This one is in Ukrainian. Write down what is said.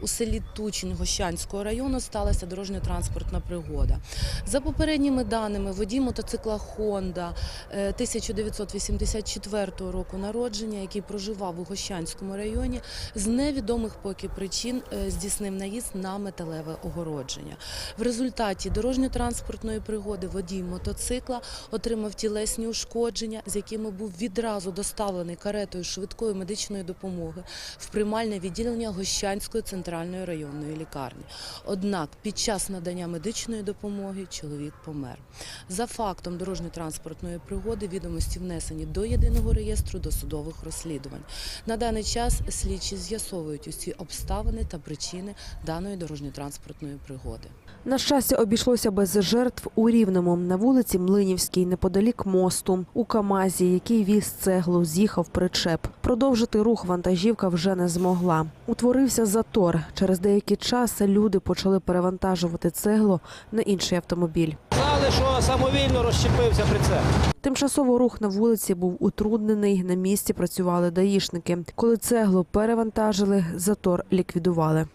у селі Тучин Гощанського району сталася дорожньо-транспортна пригода. За попередніми даними, водій мотоцикла Honda е, 1984 року народження, який проживав у Гощанському районі, з невідомих поки причин е, здійснив наїзд на металеве огородження. В результаті дорожньо-транспортної пригоди водій мотоцикла отримав тілесні ушкодження, з якими був відразу доставлений каретою швидкої медичної допомоги в приймальне відділення Гощанської центральної районної лікарні. Однак під час надання медичної допомоги чоловік помер. За фактом дорожньо-транспортної пригоди відомості внесені до єдиного реєстру досудових розслідувань. На даний час слідчі з'ясовують усі обставини та причини даної дорожньо-транспортної пригоди. На щастя, обійшлося без жертв у Рівному на вулиці Млинівській, неподалік мосту. У Камазі, який віз цеглу, з'їхав причеп. Продовжити рух вантажівка вже не змогла. Утворився затор. Через деякий час люди почали перевантажувати цеглу на інший автомобіль. Знали, що самовільно розщепився прицеп. Тимчасово рух на вулиці був утруднений. На місці працювали даїшники. Коли цеглу перевантажили, затор ліквідували.